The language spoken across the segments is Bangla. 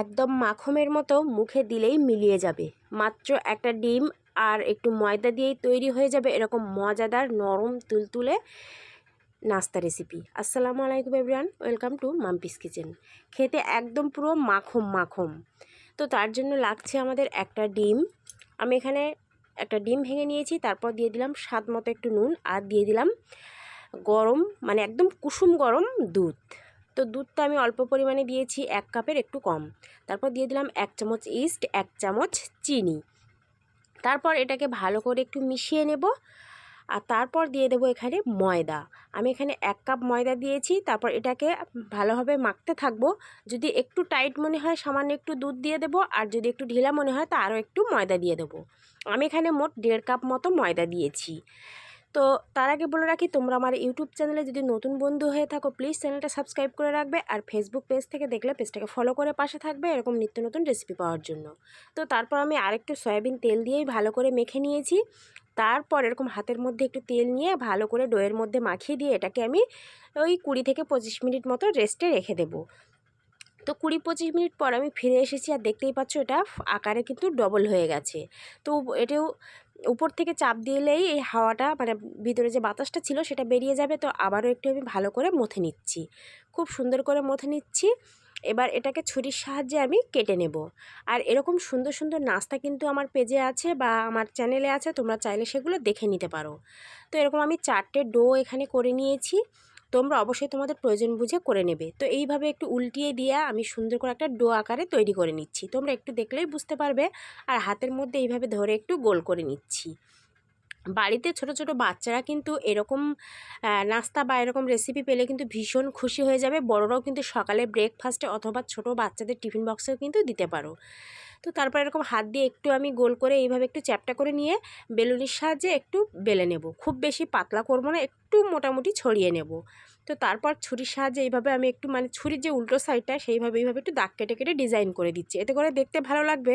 একদম মাখমের মতো মুখে দিলেই মিলিয়ে যাবে। মাত্র একটা ডিম আর একটু ময়দা দিয়েই তৈরি হয়ে যাবে এরকম মজাদার নরম তুলতুলে নাস্তা রেসিপি আসসালামু আলাইকুম everyone welcome to Mampi's kitchen খেতে একদম পুরো মাখম মাখম। তো তার জন্য লাগছে আমাদের একটা ডিম। আমি এখানে একটা ডিম ভেঙে নিয়েছি, তারপর দিয়ে দিলাম স্বাদ মতো একটু নুন আর দিয়ে দিলাম গরম মানে একদম কুসুম গরম দুধ। তো দুধটা আমি অল্প পরিমাণে দিয়েছি, এক কাপের একটু কম। তারপর দিয়ে দিলাম এক চামচ ইস্ট, এক চামচ চিনি। তারপর এটাকে ভালো করে একটু মিশিয়ে নেব। আর তারপর দিয়ে দেবো এখানে ময়দা। আমি এখানে এক কাপ ময়দা দিয়েছি, তারপর এটাকে ভালোভাবে মাখতে থাকব। যদি একটু টাইট মনে হয়, সামান্য একটু দুধ দিয়ে দেবো। আর যদি একটু ঢিলা মনে হয়, তা আরও একটু ময়দা দিয়ে দেবো। আমি এখানে মোট দেড় কাপ মতো ময়দা দিয়েছি। তো তার আগে বলে রাখি, তোমরা আমার ইউটিউব চ্যানেলে যদি নতুন বন্ধু হয়ে থাকো প্লিজ চ্যানেলটা সাবস্ক্রাইব করে রাখবে আর ফেসবুক পেজ থেকে দেখলে পেজটাকে ফলো করে পাশে থাকবে এরকম নিত্য নতুন রেসিপি পাওয়ার জন্য। তো তারপর আমি আরেকটু সয়াবিন তেল দিয়েই ভালো করে মেখে নিয়েছি। তারপর এরকম হাতের মধ্যে একটু তেল নিয়ে ভালো করে ডোয়ের মধ্যে মাখিয়ে দিয়ে এটাকে আমি ওই কুড়ি থেকে পঁচিশ মিনিট মতো রেস্টে রেখে দেবো। তো কুড়ি পঁচিশ মিনিট পর আমি ফিরে এসেছি আর দেখতেই পাচ্ছ এটা আকারে কিন্তু ডবল হয়ে গেছে। তো এটাও উপর থেকে চাপ দিলেই এই হাওয়াটা মানে ভিতরে যে বাতাসটা ছিল সেটা বেরিয়ে যাবে। তো আবারও একটু আমি ভালো করে মথে নিচ্ছি। খুব সুন্দর করে মথে নিচ্ছি। এবার এটাকে ছুরির সাহায্যে আমি কেটে নেব। আর এরকম সুন্দর সুন্দর নাস্তা কিন্তু আমার পেজে আছে বা আমার চ্যানেলে আছে, তোমরা চাইলে সেগুলো দেখে নিতে পারো। তো এরকম আমি চারটে ডো এখানে করে নিয়েছি। তোমরা অবশ্যই তোমাদের প্রয়োজন বুঝে করে নেবে। তো এইভাবে একটু উল্টিয়ে দিয়ে আমি সুন্দর করে একটা ডো আকারে তৈরি করে নিচ্ছি। তোমরা একটু দেখলেই বুঝতে পারবে। আর হাতের মধ্যে এইভাবে ধরে একটু গোল করে নিচ্ছি। বাড়িতে ছোট ছোট বাচ্চারা কিন্তু এরকম নাস্তা বা এরকম রেসিপি পেলে কিন্তু ভীষণ খুশি হয়ে যাবে। বড়রাও কিন্তু সকালে ব্রেকফাস্টে অথবা ছোট বাচ্চাদের টিফিন বক্সেও কিন্তু দিতে পারো। তো তারপর এরকম হাত দিয়ে একটু আমি গোল করে এইভাবে একটু চ্যাপটা করে নিয়ে বেলুনের সাহায্যে একটু বেলে নেব। খুব বেশি পাতলা করব না, একটু মোটামুটি ছড়িয়ে নেব। তো তারপর ছুরির সাহায্যে এইভাবে আমি একটু মানে ছুরির যে উল্টো সাইডটা সেইভাবে এইভাবে একটু দাগ কেটে কেটে ডিজাইন করে দিচ্ছি। এতে করে দেখতে ভালো লাগবে।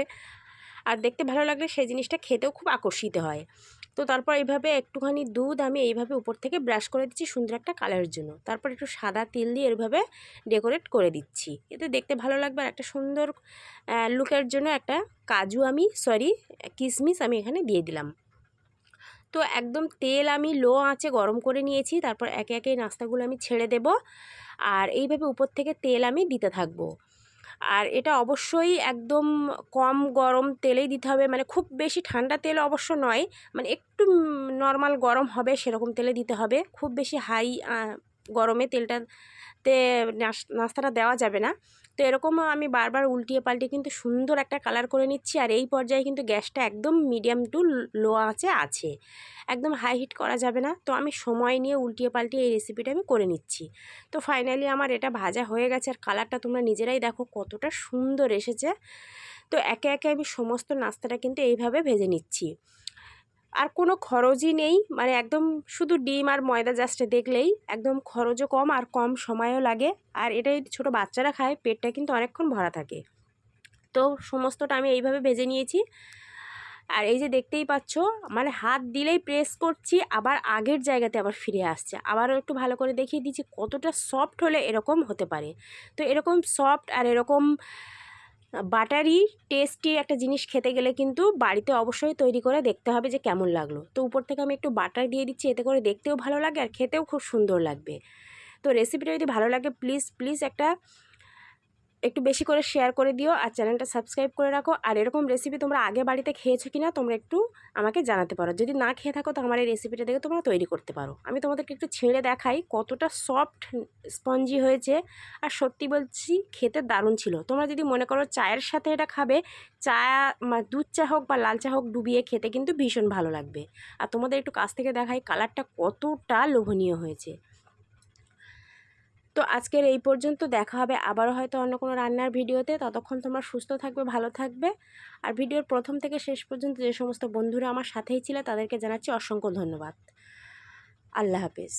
আর দেখতে ভালো লাগলে সেই জিনিসটা খেতেও খুব আকর্ষিত হয়। তো তারপর এইভাবে একটুখানি দুধ আমি এইভাবে উপর থেকে ব্রাশ করে দিচ্ছি সুন্দর একটা কালারের জন্য। তারপর একটু সাদা তিল দিয়ে এইভাবে ডেকোরেট করে দিচ্ছি। এতে দেখতে ভালো লাগবে আর একটা সুন্দর লুকের জন্য একটা কাজু আমি সরি কিশমিশ আমি এখানে দিয়ে দিলাম। তো একদম তেল আমি লো আঁচে গরম করে নিয়েছি, তারপর একে একে নাস্তাগুলো আমি ছেড়ে দেব। আর এইভাবে উপর থেকে তেল আমি দিতে থাকব। আর এটা অবশ্যই একদম কম গরম তেলেই দিতে হবে। মানে খুব বেশি ঠান্ডা তেল অবশ্য নয় মানে একটু নর্মাল গরম হবে সেরকম তেলে দিতে হবে। খুব বেশি হাই গরমে তেলটাতে নাস্তাটা দেওয়া যাবে না। তো এরকম আমি বারবার উল্টিয়ে পাল্টিয়ে কিন্তু সুন্দর একটা কালার করে নিচ্ছি আর এই পর্যায়ে কিন্তু গ্যাসটা একদম মিডিয়াম টু লো আঁচে আছে। একদম হাই হিট করা যাবে না। তো আমি সময় নিয়ে উল্টিয়ে পাল্টিয়ে এই রেসিপিটা আমি করে নিচ্ছি। তো ফাইনালি আমার এটা ভাজা হয়ে গেছে আর কালারটা তোমরা নিজেরাই দেখো কতটা সুন্দর এসেছে। তো একে একে আমি সমস্ত নাস্তাটা কিন্তু এইভাবে ভেজে নিচ্ছি। আর কোনো খরচই নেই। মানে একদম শুধু ডিম আর ময়দা জাস্ট দেখলেই একদম খরচও কম আর কম সময়ও লাগে। আর এটা ছোটো বাচ্চারা খায়, পেটটা কিন্তু অনেকক্ষণ ভরা থাকে। তো সমস্তটা আমি এইভাবে ভেজে নিয়েছি। আর এই যে দেখতেই পাচ্ছ মানে হাত দিলেই প্রেস করছি, আবার আগের জায়গাতে আবার ফিরে আসছে। আবারও একটু ভালো করে দেখিয়ে দিচ্ছি কতটা সফট হলে এরকম হতে পারে। তো এরকম সফট আর এরকম বাটারি টেস্টি একটা জিনিস খেতে গেলে কিন্তু বাড়িতে অবশ্যই তৈরি করে দেখতে হবে যে কেমন লাগল। তো উপর থেকে আমি একটু বাটার দিয়ে দিচ্ছি, এতে করে দেখতেও ভালো লাগে আর খেতেও খুব সুন্দর লাগবে। তো রেসিপিটা যদি ভালো লাগে প্লিজ প্লিজ একটা একটু বেশি করে শেয়ার করে দিও আর চ্যানেলটা সাবস্ক্রাইব করে রাখো। আর এরকম রেসিপি তোমরা আগে বাড়িতে খেয়েছো কি না তোমরা একটু আমাকে জানাতে পারো। যদি না খেয়ে থাকো তো আমার এই রেসিপিটা দেখে তোমরা তৈরি করতে পারো। আমি তোমাদেরকে একটু ছেড়ে দেখাই কতটা সফট স্পঞ্জি হয়েছে। আর সত্যি বলছি খেতে দারুণ ছিল। তোমরা যদি মনে করো চায়ের সাথে এটা খাবে, চা দুধ চা হোক বা লাল চা হোক ডুবিয়ে খেতে কিন্তু ভীষণ ভালো লাগবে। আর তোমাদের একটু কাছ থেকে দেখাই কালারটা কতটা লোভনীয় হয়েছে। তো আজকের এই পর্যন্ত দেখা হবে আবারও হয়তো অন্য কোনো রান্নার ভিডিওতে। ততক্ষণ তোমরা সুস্থ থাকবে, ভালো থাকবে। আর ভিডিওর প্রথম থেকে শেষ পর্যন্ত যে সমস্ত বন্ধুরা আমার সাথেই ছিল, তাদেরকে জানাচ্ছি অসংখ্য ধন্যবাদ। আল্লাহ হাফিজ।